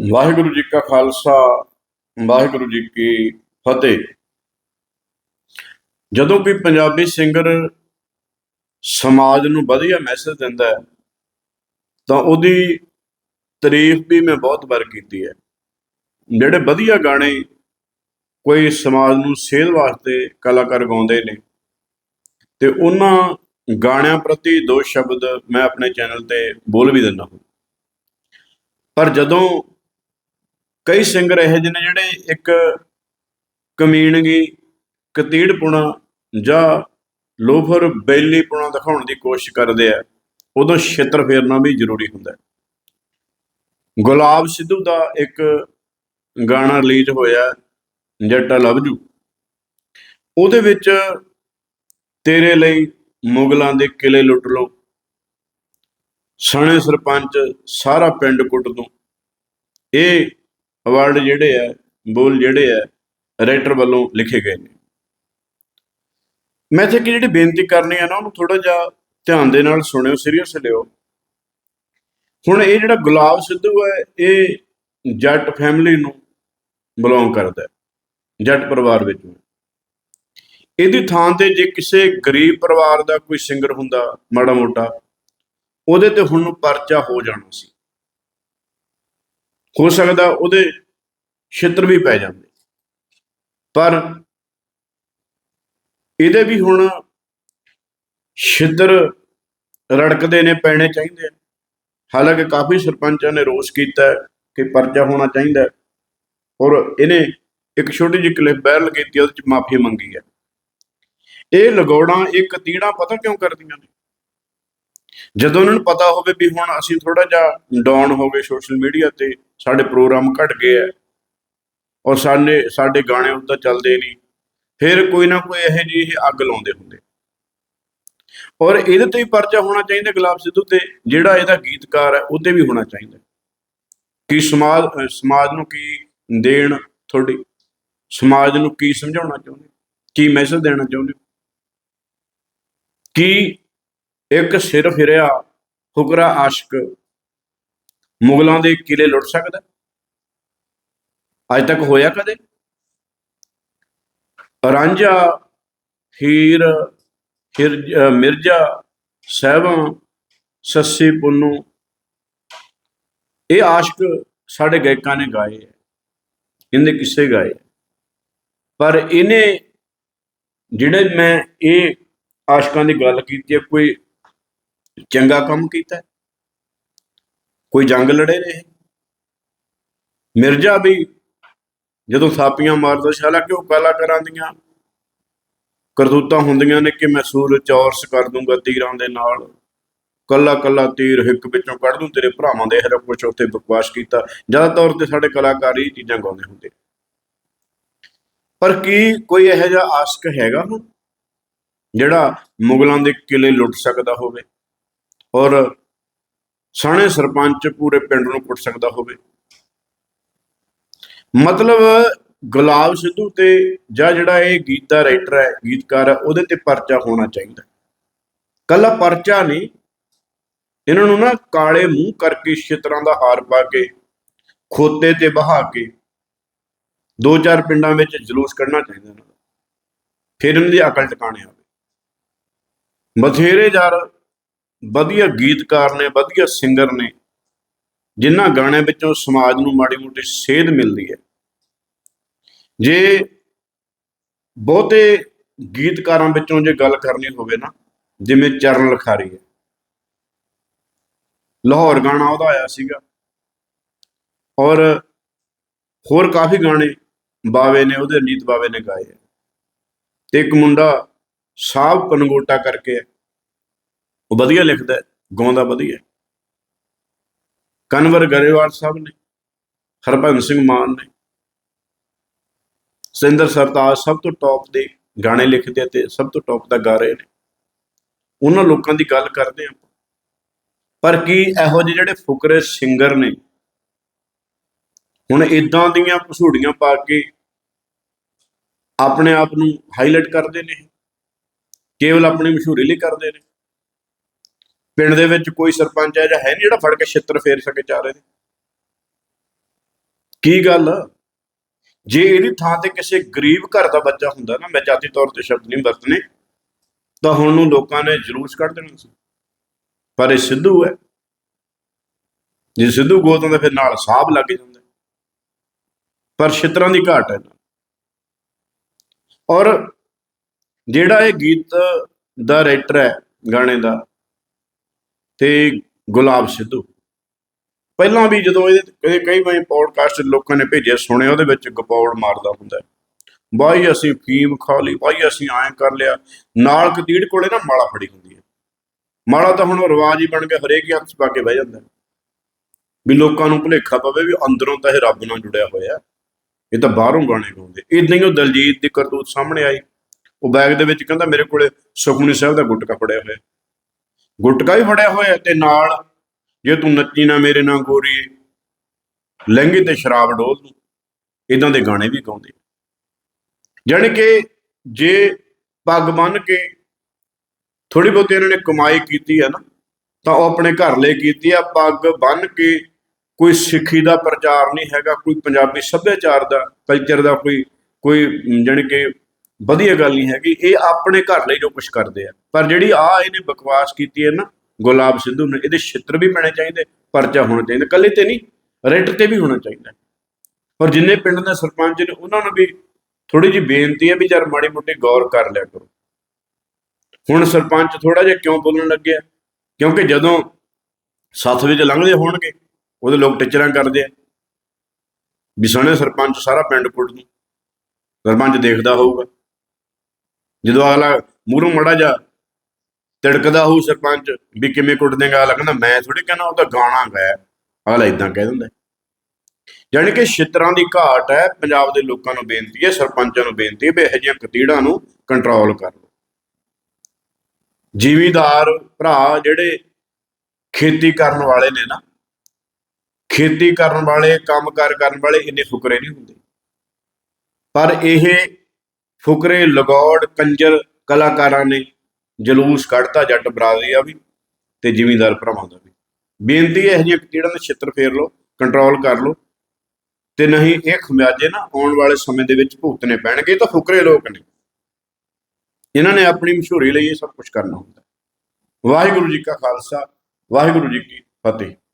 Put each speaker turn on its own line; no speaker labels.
ਵਾਹਿਗੁਰੂ ਜੀ ਕਾ ਖਾਲਸਾ, ਵਾਹਿਗੁਰੂ ਜੀ ਕੀ ਫਤਿਹ। ਜਦੋਂ ਕੋਈ ਪੰਜਾਬੀ ਸਿੰਗਰ ਸਮਾਜ ਨੂੰ ਵਧੀਆ ਮੈਸੇਜ ਦਿੰਦਾ ਹੈ, ਤਾਂ ਉਹਦੀ ਤਾਰੀਫ ਵੀ ਮੈਂ ਬਹੁਤ ਵਾਰ ਕੀਤੀ ਹੈ। ਜਿਹੜੇ ਵਧੀਆ ਗਾਣੇ ਕੋਈ ਸਮਾਜ ਨੂੰ ਸੇਧ ਵਾਸਤੇ ਕਲਾਕਾਰ ਗਾਉਂਦੇ ਨੇ, ਤੇ ਉਹਨਾਂ ਗਾਣਿਆਂ ਪ੍ਰਤੀ ਦੋ ਸ਼ਬਦ ਮੈਂ ਆਪਣੇ ਚੈਨਲ ਤੇ ਬੋਲ ਵੀ ਦਿੰਦਾ ਹਾਂ। ਪਰ ਜਦੋਂ ਕਈ ਸਿੰਗਰ ਇਹੋ ਜਿਹੇ ਨੇ ਜਿਹੜੇ ਇੱਕ ਕਮੀਣਗੀ ਕਤੀੜਪੁਣਾ ਜਾਂ ਲੋਫਰ ਬੈਲੀਪੁਣਾ ਦਿਖਾਉਣ ਦੀ ਕੋਸ਼ਿਸ਼ ਕਰਦੇ ਆ, ਉਦੋਂ ਛਿੱਤਰ ਫੇਰਨਾ ਵੀ ਜ਼ਰੂਰੀ ਹੁੰਦਾ ਹੈ। ਗੁਲਾਬ ਸਿੱਧੂ ਦਾ ਇੱਕ ਗਾਣਾ ਰਿਲੀਜ਼ ਹੋਇਆ, ਜੱਟਾ ਲਵਜੂ ਉਹਦੇ ਵਿੱਚ ਤੇਰੇ ਲਈ ਮੁਗਲਾਂ ਦੇ ਕਿਲੇ ਲੁੱਟ ਲਓ, ਸਣੇ ਸਰਪੰਚ ਸਾਰਾ ਪਿੰਡ ਕੁੱਟ ਦੋ। ਇਹ ਅਵਾਰਡ ਜਿਹੜੇ ਆ, ਬੋਲ ਜਿਹੜੇ ਆ ਰਾਈਟਰ ਵੱਲੋਂ ਲਿਖੇ ਗਏ ਨੇ। ਮੈਂ ਇੱਥੇ ਕਿ ਜਿਹੜੀ ਬੇਨਤੀ ਕਰਨੀ ਆ ਨਾ, ਉਹਨੂੰ ਥੋੜਾ ਜਿਹਾ ਧਿਆਨ ਦੇ ਨਾਲ ਸੁਣਿਓ ਸੀਰੀਅਸ ਲਿਓ। ਹੁਣ ਇਹ ਜਿਹੜਾ ਗੁਲਾਬ ਸਿੱਧੂ ਹੈ ਇਹ ਜੱਟ ਫੈਮਿਲੀ ਨੂੰ ਬਿਲੋਂਗ ਕਰਦਾ ਹੈ, ਜੱਟ ਪਰਿਵਾਰ ਵਿੱਚ। ਇਹਦੀ ਥਾਂ ਤੇ ਜੇ ਕਿਸੇ ਗਰੀਬ ਪਰਿਵਾਰ ਦਾ ਕੋਈ ਸਿੰਗਰ ਹੁੰਦਾ, ਮਾੜਾ ਮੋਟਾ, ਉਹਦੇ ਤੇ ਹੁਣ ਪਰਚਾ ਹੋ ਜਾਣਾ ਸੀ। ਹੋ ਸਕਦਾ ਉਹਦੇ ਛਿੱਤਰ ਵੀ ਪੈ ਜਾਂਦੇ। ਪਰ ਇਹਦੇ ਵੀ ਹੁਣ ਛਿੱਤਰ ਰੜਕਦੇ ਨੇ, ਪੈਣੇ ਚਾਹੀਦੇ ਹਾਲਾਂਕਿ ਕਾਫੀ ਸਰਪੰਚਾਂ ਨੇ ਰੋਸ ਕੀਤਾ ਕਿ ਪਰਚਾ ਹੋਣਾ ਚਾਹੀਦਾ ਔਰ ਇਹਨੇ ਇੱਕ ਛੋਟੀ ਜਿਹੀ ਕਲਿੱਪ ਵਾਇਰਲ ਕੀਤੀ, ਉਹਦੇ ਚ ਮਾਫੀ ਮੰਗੀ ਹੈ ਇਹ ਲਗੌੜਾਂ, ਇਹ ਕਤੀੜਾਂ ਪਤਾ ਕਿਉਂ ਕਰਦੀਆਂ ਨੇ? ਜਦੋਂ ਉਹਨਾਂ ਨੂੰ ਪਤਾ ਹੋਵੇ ਵੀ ਹੁਣ ਅਸੀਂ ਥੋੜਾ ਜਿਹਾ ਡਾਊਨ ਹੋ ਗਏ ਸੋਸ਼ਲ ਮੀਡੀਆ ਤੇ, ਸਾਡੇ ਪ੍ਰੋਗਰਾਮ ਘਟ ਗਏ ਆ ਔਰ ਸਾਡੇ ਸਾਡੇ ਗਾਣੇ ਉਦਾਂ ਚੱਲਦੇ ਨਹੀਂ, ਫਿਰ ਕੋਈ ਨਾ ਕੋਈ ਇਹੋ ਜਿਹੀ ਅੱਗ ਲਾਉਂਦੇ ਹੁੰਦੇ। ਔਰ ਇਹਦੇ ਤੇ ਹੀ ਪਰਚਾ ਹੋਣਾ ਚਾਹੀਦਾ ਗੁਲਾਬ ਸਿੱਧੂ ਤੇ, ਜਿਹੜਾ ਇਹਦਾ ਗੀਤਕਾਰ ਹੈ ਉਹਤੇ ਵੀ ਹੋਣਾ ਚਾਹੀਦਾ। ਕਿ ਸਮਾਜ ਸਮਾਜ ਨੂੰ ਕੀ ਦੇਣ ਤੁਹਾਡੀ? ਸਮਾਜ ਨੂੰ ਕੀ ਸਮਝਾਉਣਾ ਚਾਹੁੰਦੇ? ਕੀ ਮੈਸੇਜ ਦੇਣਾ ਚਾਹੁੰਦੇ? ਹੋ ਕੀ ਇੱਕ ਸਿਰ ਫਿਰਿਆ, ਫੁਕਰਾ ਆਸ਼ਕ। ਮੁਗਲਾਂ ਦੇ ਕਿਲੇ ਲੁੱਟ ਸਕਦਾ ਅੱਜ ਤੱਕ ਹੋਇਆ ਕਦੇ? ਰਾਂਝਾ, ਹੀਰ, ਹਿਰ ਮਿਰਜ਼ਾ, ਸਹਿਬਾਂ, ਸੱਸੀ, ਪੁੰਨੂ। ਇਹ ਆਸ਼ਕ ਸਾਡੇ ਗਾਇਕਾਂ ਨੇ ਗਾਏ ਹੈ। ਇਹਨੇ ਕਿੱਸੇ ਗਾਏ ਹੈ। ਪਰ ਇਹਨੇ, ਜਿਹੜੇ ਮੈਂ ਇਹ ਆਸ਼ਕਾਂ ਦੀ ਗੱਲ ਕੀਤੀ ਹੈ, ਕੋਈ ਚੰਗਾ ਕੰਮ ਕੀਤਾ। ਕੋਈ ਜੰਗ ਲੜੇ ਨੇ ਮਿਰਜ਼ਾ ਵੀ ਜਦੋਂ ਥਾਪੀਆਂ ਮਾਰਦਾ ਸੀ ਹਾਲਾਂਕਿ ਉਹ ਕਲਾਕਾਰਾਂ ਦੀਆਂ ਕਰਤੂਤਾਂ ਹੁੰਦੀਆਂ ਨੇ ਕਿ ਮੈਂ ਸੂਰਜ ਚੌਰਸ ਕਰ ਦੂੰਗਾ ਤੀਰਾਂ ਦੇ ਨਾਲ। ਕੱਲਾ ਕੱਲਾ ਤੀਰ ਹਿੱਕ ਵਿੱਚੋਂ ਕੱਢ ਦੂੰ, ਤੇਰੇ ਭਰਾਵਾਂ ਦੇ ਹਰ ਕੁਛ ਉੱਥੇ ਬਕਵਾਸ ਕੀਤਾ। ਜ਼ਿਆਦਾ ਤੌਰ ਤੇ ਸਾਡੇ ਕਲਾਕਾਰ ਇਹ ਚੀਜ਼ਾਂ ਗਾਉਂਦੇ ਹੁੰਦੇ ਪਰ ਕੀ ਕੋਈ ਇਹੋ ਜਿਹਾ ਆਸ਼ਕ ਹੈਗਾ ਹੁਣ ਜਿਹੜਾ ਮੁਗਲਾਂ ਦੇ ਕਿਲੇ ਲੁੱਟ ਸਕਦਾ ਹੋਵੇ? ਔਰ ਸਾਣੇ ਸਰਪੰਚ ਪੂਰੇ ਪਿੰਡ ਨੂੰ ਕੁੱਟ ਸਕਦਾ ਹੋਵੇ। ਮਤਲਬ ਗੁਲਾਬ ਸਿੱਧੂ ਤੇ ਜਾਂ ਜਿਹੜਾ ਇਹ ਗੀਤ ਦਾ ਰਾਈਟਰ ਹੈ, ਗੀਤਕਾਰ ਹੈ, ਉਹਦੇ ਤੇ ਪਰਚਾ ਹੋਣਾ ਚਾਹੀਦਾ। ਕੱਲਾ ਪਰਚਾ ਨਹੀਂ, ਇਹਨਾਂ ਨੂੰ ਨਾ ਕਾਲੇ ਮੂੰਹ ਕਰਕੇ ਛਿੱਤਰਾਂ ਦਾ ਹਾਰ ਪਾ ਕੇ, ਖੋਤੇ ਤੇ ਬਹਾ ਕੇ, ਦੋ ਚਾਰ ਪਿੰਡਾਂ ਵਿੱਚ ਜਲੂਸ ਕੱਢਣਾ ਚਾਹੀਦਾ ਇਹਨਾਂ ਦਾ। ਫਿਰ ਇਹਨਾਂ ਦੀ ਅਕਲ ਟਿਕਾਣੇ ਆਵੇ। ਬਥੇਰੇ ਯਾਰ ਵਧੀਆ ਗੀਤਕਾਰ ਨੇ, ਵਧੀਆ ਸਿੰਗਰ ਨੇ ਜਿਨ੍ਹਾਂ ਗਾਣਿਆਂ ਵਿੱਚੋਂ ਸਮਾਜ ਨੂੰ ਮਾੜੀ ਮੋਟੀ ਸੇਧ ਮਿਲਦੀ ਹੈ। ਜੇ ਬਹੁਤੇ ਗੀਤਕਾਰਾਂ ਵਿੱਚੋਂ ਜੇ ਗੱਲ ਕਰਨੀ ਹੋਵੇ ਨਾ, ਜਿਵੇਂ ਚਰਨ ਲਖਾਰੀ ਹੈ। ਲਾਹੌਰ ਗਾਣਾ ਉਹਦਾ ਆਇਆ ਸੀਗਾ। ਔਰ ਹੋਰ ਕਾਫੀ ਗਾਣੇ ਬਾਵੇ ਨੇ, ਉਹਦੇ ਨੀਤ ਬਾਵੇ ਨੇ ਗਾਏ ਹੈ। ਤੇ ਇੱਕ ਮੁੰਡਾ ਸਾਹਬ ਪਨਗੋਟਾ ਕਰਕੇ ਹੈ। ਉਹ ਵਧੀਆ ਲਿਖਦਾ ਗਾਉਂਦਾ ਵਧੀਆ ਹੈ। ਕਨਵਰ ਗਰੇਵਾਲ ਸਾਹਿਬ ਨੇ, ਹਰਭਜਨ ਸਿੰਘ ਮਾਨ ਨੇ ਸਿੰਦਰ ਸਰਤਾਜ ਸਭ ਤੋਂ ਟੌਪ ਦੇ ਗਾਣੇ ਲਿਖਦੇ ਆ ਤੇ ਸਭ ਤੋਂ ਟੌਪ ਦਾ ਗਾ ਰਹੇ ਨੇ। ਉਹਨਾਂ ਲੋਕਾਂ ਦੀ ਗੱਲ ਕਰਦੇ ਆ ਪਰ ਕੀ ਇਹੋ ਜਿਹੇ ਜਿਹੜੇ ਫੁਕਰੇ ਸਿੰਗਰ ਨੇ, ਹੁਣ ਇਦਾਂ ਦੀਆਂ ਭਸੂੜੀਆਂ ਪਾ ਕੇ ਆਪਣੇ ਆਪ ਨੂੰ ਹਾਈਲਾਈਟ ਕਰਦੇ ਨੇ ਕੇਵਲ ਆਪਣੀ ਮਸ਼ਹੂਰੀ ਲਈ ਕਰਦੇ ਨੇ। ਪਿੰਡ ਦੇ ਵਿੱਚ ਕੋਈ ਸਰਪੰਚ ਹੈ ਜਾਂ ਹੈ ਨਹੀਂ ਜਿਹੜਾ ਫੜ ਕੇ ਛਿੱਤਰ ਫੇਰ ਸਕੇ ਚਾਰੇ ਦੇ ਕੀ ਗੱਲ ਜੇ ਇਹਦੀ ਥਾਂ ਤੇ ਕਿਸੇ ਗਰੀਬ ਘਰ ਦਾ ਬੱਚਾ ਹੁੰਦਾ ਨਾ, ਮੈਂ ਜਾਤੀ ਤੌਰ ਤੇ ਸ਼ਬਦ ਨਹੀਂ ਵਰਤਨੇ, ਤਾਂ ਹੁਣ ਨੂੰ ਲੋਕਾਂ ਨੇ ਜਲੂਸ ਕੱਢ ਦੇਣਾ ਸੀ। ਪਰ ਇਹ ਸਿੱਧੂ ਹੈ। ਜੇ ਸਿੱਧੂ ਗੋਤ ਦੇ ਫਿਰ ਨਾਲ ਸਾਹਬ ਲੱਗ ਜਾਂਦਾ। ਪਰ ਛਿੱਤਰਾਂ ਦੀ ਘਾਟ ਹੈ। ਔਰ ਜਿਹੜਾ ਇਹ ਗੀਤ ਦਾ ਰਾਈਟਰ ਹੈ ਗਾਣੇ ਦਾ ਤੇ ਗੁਲਾਬ ਸਿੱਧੂ। ਪਹਿਲਾਂ ਵੀ ਜਦੋਂ ਇਹਦੇ ਕਈ ਵਾਰੀ ਪੋਡਕਾਸਟ ਲੋਕਾਂ ਨੇ ਭੇਜਿਆ, ਸੁਣਿਆ, ਉਹਦੇ ਵਿੱਚ ਗਪੌੜ ਮਾਰਦਾ ਹੁੰਦਾ ਹੈ। ਬਾਈ ਅਸੀਂ ਫੀਮ ਖਾ ਲਈ, ਬਾਈ ਅਸੀਂ ਐਂ ਕਰ ਲਿਆ। ਨਾਲ ਕਤੀੜ ਕੋਲੇ ਨਾ ਮਾਲਾ ਫੜੀ ਹੁੰਦੀ ਹੈ। ਮਾਲਾ ਤਾਂ ਹੁਣ ਰਿਵਾਜ ਹੀ ਬਣ ਗਿਆ, ਹਰੇਕ ਹੀ ਹੱਥ 'ਚ ਪਾ ਕੇ ਬਹਿ ਜਾਂਦਾ ਵੀ ਲੋਕਾਂ ਨੂੰ ਭੁਲੇਖਾ ਪਵੇ ਵੀ ਅੰਦਰੋਂ ਤਾਂ ਇਹ ਰੱਬ ਨਾਲ ਜੁੜਿਆ ਹੋਇਆ ਇਹ ਤਾਂ ਬਾਹਰੋਂ ਗਾਣੇ ਗਾਉਂਦੇ। ਇਦਾਂ ਹੀ ਉਹ ਦਲਜੀਤ ਦੀ ਕਰਤੂਤ ਸਾਹਮਣੇ ਆਈ। ਉਹ ਬੈਗ ਦੇ ਵਿੱਚ ਕਹਿੰਦਾ, ਮੇਰੇ ਕੋਲੇ ਸੁਖਮਨੀ ਸਾਹਿਬ ਦਾ ਗੁਟਕਾ ਫੜਿਆ ਹੋਇਆ ਗੁਟਕਾ ਹੀ ਫੜਿਆ ਹੋਇਆ ਤੇ ਨਾਲ ਜੇ ਤੂੰ ਨੱਚੀ ਨਾ ਮੇਰੇ ਨਾਲ ਗੋਰੀਏ ਲਹਿੰਗੇ ਤੇ ਸ਼ਰਾਬ ਡੋਲ ਨੂੰ ਇਦਾਂ ਦੇ ਗਾਣੇ ਵੀ ਗਾਉਂਦੇ ਜਾਣੀ ਕਿ ਜੇ ਪੱਗ ਬੰਨ ਕੇ ਥੋੜੀ ਬਹੁਤੀ ਇਹਨਾਂ ਨੇ ਕਮਾਈ ਕੀਤੀ ਹੈ ਨਾ ਤਾਂ ਉਹ ਆਪਣੇ ਘਰ ਲਈ ਕੀਤੀ ਆ ਪੱਗ ਬੰਨ ਕੇ ਕੋਈ ਸਿੱਖੀ ਦਾ ਪ੍ਰਚਾਰ ਨਹੀਂ ਹੈਗਾ ਕੋਈ ਪੰਜਾਬੀ ਸੱਭਿਆਚਾਰ ਦਾ ਕਲਚਰ ਦਾ ਕੋਈ ਕੋਈ ਅਮ, ਜਾਣੀ ਕਿ ਵਧੀਆ ਗੱਲ ਨਹੀਂ ਹੈਗੀ, ਇਹ ਆਪਣੇ ਘਰ ਲਈ ਜੋ ਕੁਝ ਕਰਦੇ ਆ। ਪਰ ਜਿਹੜੀ ਆ ਇਹਨੇ ਬਕਵਾਸ ਕੀਤੀ ਹੈ ਨਾ, ਗੁਲਾਬ ਸਿੱਧੂ ਨੇ, ਇਹਦੇ ਛਿੱਤਰ ਵੀ ਪੈਣੇ ਚਾਹੀਦੇ, ਪਰਚਾ ਹੋਣਾ ਚਾਹੀਦਾ ਕੱਲੇ ਤੇ ਨਹੀਂ, ਰੈਟ ਤੇ ਵੀ ਹੋਣਾ ਚਾਹੀਦਾ। ਔਰ ਜਿੰਨੇ ਪਿੰਡ ਦੇ ਸਰਪੰਚ ਨੇ, ਉਹਨਾਂ ਨੂੰ ਵੀ ਥੋੜੀ ਜਿਹੀ ਬੇਨਤੀ ਹੈ ਵੀ ਯਾਰ ਮਾੜੀ ਮੋਟੀ ਗੌਰ ਕਰ ਲਿਆ ਕਰੋ। ਹੁਣ ਸਰਪੰਚ ਥੋੜਾ ਜਿਹਾ ਕਿਉਂ ਬੋਲਣ ਲੱਗਿਆ ਕਿਉਂਕਿ ਜਦੋਂ ਸੱਥ ਵਿੱਚ ਲੰਘਦੇ ਹੋਣਗੇ, ਉਹਦੇ ਲੋਕ ਟਿਚਰਾਂ ਕਰਦੇ ਆ। ਵੀ ਸੋਹਣੇ ਸਰਪੰਚ ਸਾਰਾ ਪਿੰਡ ਕੁੱਟ ਦੂ ਸਰਪੰਚ ਦੇਖਦਾ ਹੋਊਗਾ। ਜਦੋਂ ਅਗਲਾ ਮੂਹਰੋਂ ਮੜਾ ਜਾ ਤਿੜਕਦਾ ਹੋਊ ਸਰਪੰਚ ਵੀ ਕਿਵੇਂ ਕੁੱਟ ਦੇਗਾ ਅਗਲਾ ਕਹਿੰਦਾ, ਮੈਂ ਥੋੜੀ ਕਹਿਣਾ, ਉਹ ਤਾਂ ਗਾਣਾ ਗਾਇਆ। ਅਗਲਾ ਇਦਾਂ ਕਹਿ ਦਿੰਦਾ ਯਾਨੀ ਕਿ ਛਿੱਤਰਾਂ ਦੀ ਘਾਟ ਹੈ, ਪੰਜਾਬ ਦੇ ਲੋਕਾਂ ਨੂੰ ਬੇਨਤੀ ਹੈ, ਸਰਪੰਚਾਂ ਨੂੰ ਬੇਨਤੀ ਹੈ ਵੀ ਇਹੋ ਜਿਹੀਆਂ ਕਤੀੜਾਂ ਨੂੰ ਕੰਟਰੋਲ ਕਰ ਲਓ। ਜ਼ਿਮੀਦਾਰ ਭਰਾ ਜਿਹੜੇ ਖੇਤੀ ਕਰਨ ਵਾਲੇ ਨੇ ਨਾ, ਖੇਤੀ ਕਰਨ ਵਾਲੇ ਕੰਮਕਾਰ ਕਰਨ ਵਾਲੇ, ਇੰਨੇ ਫੁਕਰੇ ਨਹੀਂ ਹੁੰਦੇ। ਪਰ ਇਹ ਫੁਕਰੇ, ਲਗੌੜ, ਕੰਜਰ ਕਲਾਕਾਰਾਂ ਨੇ ਜਲੂਸ ਕੱਢਤਾ ਜੱਟ ਬਰਾਦਰੀ ਆ ਵੀ ਤੇ ਜ਼ਿਮੀਂਦਾਰ ਭਰਾਵਾਂ ਦਾ ਵੀ। ਬੇਨਤੀ ਹੈ ਇਹ ਜਿਹੇ ਜਿਹੜਾ ਨੇ ਛਿੱਤਰ ਫੇਰ ਲਓ ਕੰਟਰੋਲ ਕਰ ਲਓ ਤੇ ਨਹੀਂ ਇਹ ਖਮਿਆਜੇ ਨਾ ਆਉਣ ਵਾਲੇ ਸਮੇਂ ਦੇ ਵਿੱਚ ਭੁਗਤਣੇ ਪੈਣਗੇ ਤਾਂ ਫੁਕਰੇ ਲੋਕ ਨੇ। ਇਹਨਾਂ ਨੇ ਆਪਣੀ ਮਸ਼ਹੂਰੀ ਲਈ ਇਹ ਸਭ ਕੁਝ ਕਰਨਾ ਹੁੰਦਾ। ਵਾਹਿਗੁਰੂ ਜੀ ਕਾ ਖਾਲਸਾ, ਵਾਹਿਗੁਰੂ ਜੀ ਕੀ ਫਤਿਹ।